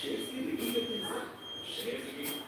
Schäfling, Schäfling,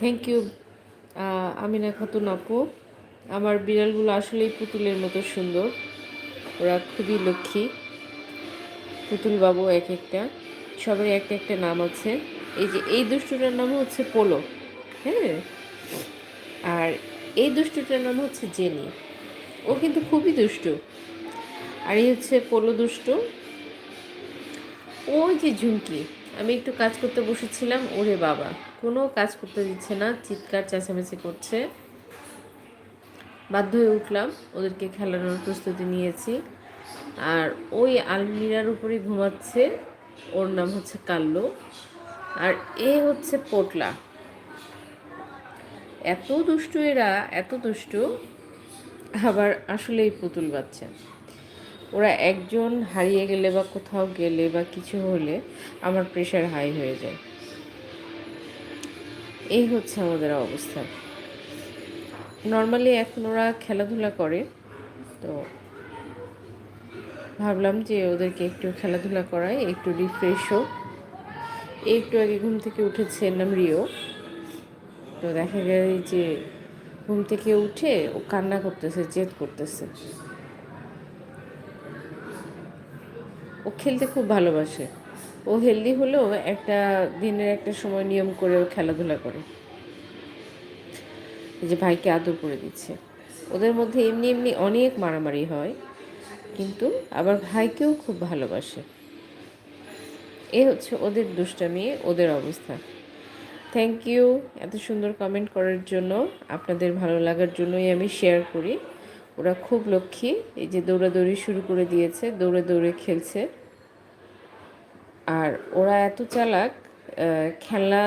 thank you Amina Khatun আপু। আমার বিড়ালগুলো আসলেই পুতুলের মতো সুন্দর। ওরা খুবই লক্ষ্মী। পুতুল বাবু এক একটা। সবার এক একটা নাম আছে। এই যে, এই দুষ্টুটার নাম হচ্ছে পোলো। হ্যাঁ? আর এই দুষ্টুটার নাম হচ্ছে জেনি। ও কিন্তু খুবই দুষ্টু। আর এই হচ্ছে পোলো দুষ্টু। ওই যে ঝুমকি। আমি একটু কাজ করতে বসেছিলাম, ওরে বাবা। কোনো কাজ করতে দিচ্ছে না, চিৎকার, চেঁচামেচি করছে। বাধ্য হয়ে উঠলাম, ওদেরকে খেলানোর প্রস্তুতি নিয়েছি। আর ওই আলমিরার উপরে ঘুমাচ্ছে, ওর নাম হচ্ছে কাল্লো। আর এ হচ্ছে পোটলা। এত দুষ্টু এরা, এত দুষ্টু, আবার আসলেই পুতুল বাচ্চা। ওরা একজন হারিয়ে গেলে বা কোথাও গেলে বা কিছু হলে আমার প্রেশার হাই হয়ে যায়। এই হচ্ছে আমাদের অবস্থা। নর্মালি এখন ওরা খেলাধুলা করে, তো ভাবলাম যে ওদেরকে একটু খেলাধুলা করাই, একটু রিফ্রেশ হোক। একটু আগে ঘুম থেকে উঠেছে নাম রিও, তো দেখা গেল যে ঘুম থেকে উঠে ও কান্না করতেছে, জেদ করতেছে। ও খেলতে খুব ভালোবাসে। ও হেলদি হলেও একটা দিনের একটা সময় নিয়ম করে ও খেলাধুলা করে। যে ভাইকে আদর করে দিচ্ছে। ওদের মধ্যে এমনি এমনি অনেক মারামারি হয়, কিন্তু আবার ভাইকেও খুব ভালোবাসে। এ হচ্ছে ওদের দুষ্টামি, ওদের অবস্থা। থ্যাংক ইউ এত সুন্দর কমেন্ট করার জন্য। আপনাদের ভালো লাগার জন্যই আমি শেয়ার করি। ওরা খুব লক্ষ্মী, এই যে দৌড়াদৌড়ি শুরু করে দিয়েছে দৌড়ে দৌড়ে খেলছে। আর ওরা এত চালাক খেলনা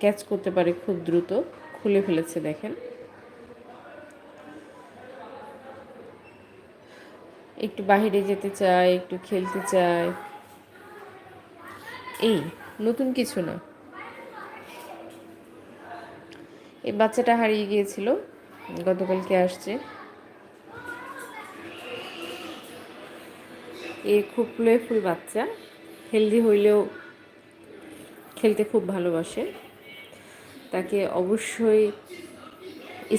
ক্যাচ করতে পারে খুব দ্রুত, খুলে ফেলেছে দেখেন। একটু বাহিরে যেতে চায়, একটু খেলতে চায়। এই, নতুন কিছু না। এই বাচ্চাটা হারিয়ে গিয়েছিল, গতকালকে আসছে। এ খুব প্লেফুল বাচ্চা। হেলদি হইলেও খেলতে খুব ভালোবাসে। তাকে অবশ্যই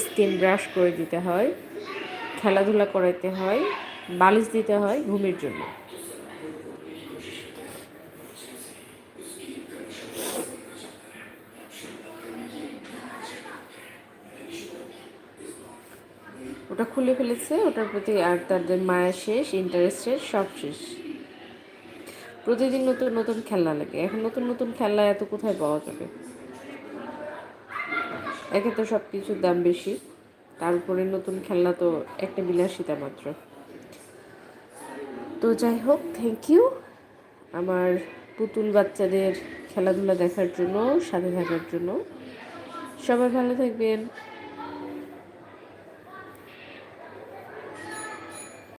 স্কিন ব্রাশ করে দিতে হয়, খেলাধুলা করাইতে হয়, বালিশ দিতে হয় ঘুমের জন্য। ওটা খুলে ফেলেছে, ওটার প্রতি আর তাদের মায়া শেষ ইন্টারেস্ট শেষ, সব শেষ। প্রতিদিন নতুন নতুন খেলনা লাগে। এখন নতুন নতুন খেলনা এত কোথায় পাওয়া যাবে? একে তো সব কিছুর দাম বেশি। তারপরে নতুন খেলনা তো একটা বিলাসিতা মাত্র। তো যাই হোক থ্যাংক ইউ আমার পুতুল বাচ্চাদের খেলাধুলা দেখার জন্য, সাথে থাকার জন্য। সবাই ভালো থাকবেন।